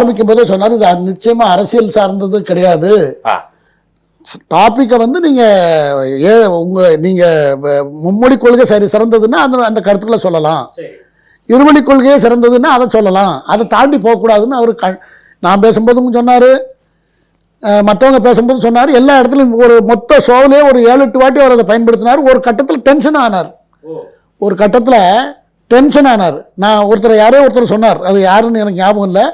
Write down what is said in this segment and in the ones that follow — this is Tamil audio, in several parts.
ஆரம்பிக்கும் போதே சொன்னார் இது நிச்சயமா அரசியல் சார்ந்தது கிடையாது. டாப்பிக்கை வந்து நீங்க ஏ உங்க நீங்க வ- மும்மொழி கொள்கை சரி சிறந்ததுன்னா அந்த அந்த கருத்துக்களை சொல்லலாம். இருமொழி கொள்கையே சிறந்ததுன்னா அதை சொல்லலாம். அதை தாண்டி போகக்கூடாதுன்னு அவர் க நான் பேசும்போதும் சொன்னார். மற்றவங்க பேசும்போது சொன்னார். எல்லா இடத்துலையும் ஒரு மொத்த ஷோவிலே ஒரு ஏழு எட்டு வாட்டி அவர் அதை பயன்படுத்தினார். ஒரு கட்டத்தில் டென்ஷன் ஆனார். ஒரு கட்டத்தில் டென்ஷன் ஆனார். நான் ஒருத்தர் யாரோ ஒருத்தர் சொன்னார். அது யாருன்னு எனக்கு ஞாபகம் இல்லை.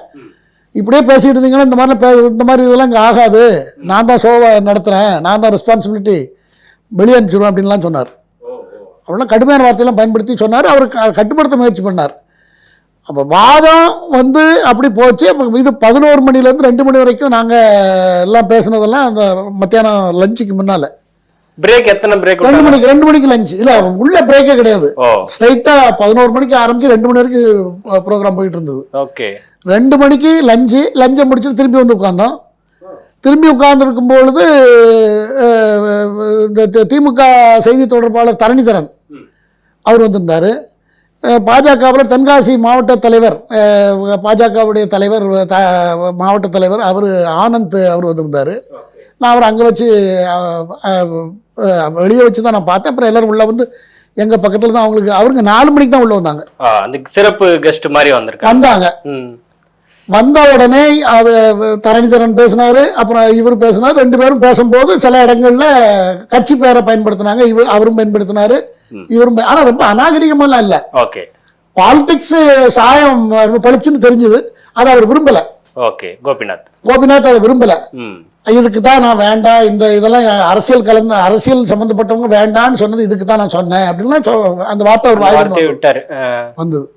இப்படியே பேசிட்டு இருந்தீங்கன்னா இந்த மாதிரிலாம் பே இந்த மாதிரி இதெல்லாம் இங்கே ஆகாது. நான் தான் ஷோவை நடத்துகிறேன் நான் தான் ரெஸ்பான்சிபிலிட்டி வெளியே அனுப்பிச்சிடுவேன் அப்படின்லாம் சொன்னார். அவ்வளோ கடுமையான வார்த்தையெல்லாம் பயன்படுத்தி சொன்னார். அவர் கட்டுப்படுத்த முயற்சி பண்ணார். அப்போ வாதம் வந்து அப்படி போச்சு. அப்போ இது பதினோரு மணிலேருந்து ரெண்டு மணி வரைக்கும் நாங்கள் எல்லாம் பேசுனதெல்லாம் அந்த மத்தியானம் லஞ்சுக்கு முன்னால். பிரேக் எத்தனை பிரேக் ரெண்டு மணிக்கு ரெண்டு மணிக்கு லஞ்ச் இல்லை உள்ள பிரேக்கே கிடையாது. ஓ. ஸ்ட்ரைட்டாக பதினோரு மணிக்கு ஆரம்பிச்சு ரெண்டு மணி வரைக்கும் ப்ரோக்ராம் போயிட்டு இருந்தது. ஓகே ரெண்டு மணிக்கு லஞ்சு லஞ்சை முடிச்சுட்டு திரும்பி வந்து உட்காந்தோம் திரும்பி உட்கார்ந்துருக்கும் பொழுது திமுக செய்தி தொடர்பாளர் தரணிதரன் அவர் வந்திருந்தார். பாஜகவில் தென்காசி மாவட்ட தலைவர் பாஜகவுடைய தலைவர் மாவட்ட தலைவர் அவர் ஆனந்த் அவர் வந்திருந்தார். நான் அவர் அங்கே வச்சு வெளியே வச்சு தான் நான் பார்த்தேன். அப்புறம் எல்லோரும் உள்ளே வந்து எங்கள் பக்கத்தில் தான் அவங்களுக்கு அவருங்க நாலு மணிக்கு தான் உள்ளே வந்தாங்க. அந்த சிறப்பு கெஸ்ட் மாதிரி வந்திருக்காங்க. வந்தாங்க. வந்த உடனே அவ தரணிதரன் பேசினாரு அப்புறம் இவர் பேசினார் ரெண்டு பேரும் பேசும்போது சில இடங்கள்ல கட்சி பேரை பயன்படுத்தினாங்க இவர் அவரும் பயன்படுத்தினாரு இவரும் பய- ஆனா ரொம்ப அநாகரிகமெல்லாம் இல்ல. ஓகே. பாலிடிக்ஸ் சாயம் ரொம்ப பளிச்சுன்னு தெரிஞ்சது அதை அவர் விரும்பல. ஓகே கோபிநாத். கோபிநாத் அதை விரும்பல. இதுக்கு தான் நான் வேண்டாம் இந்த இதெல்லாம் அரசியல் கலந்த அரசியல் சம்பந்தப்பட்டவங்க வேண்டான்னு சொன்னது இதுக்கு தான் நான் சொன்னேன். அப்படின்லாம் சொ- அந்த வார்த்தை ஒரு ஆ, வந்தது.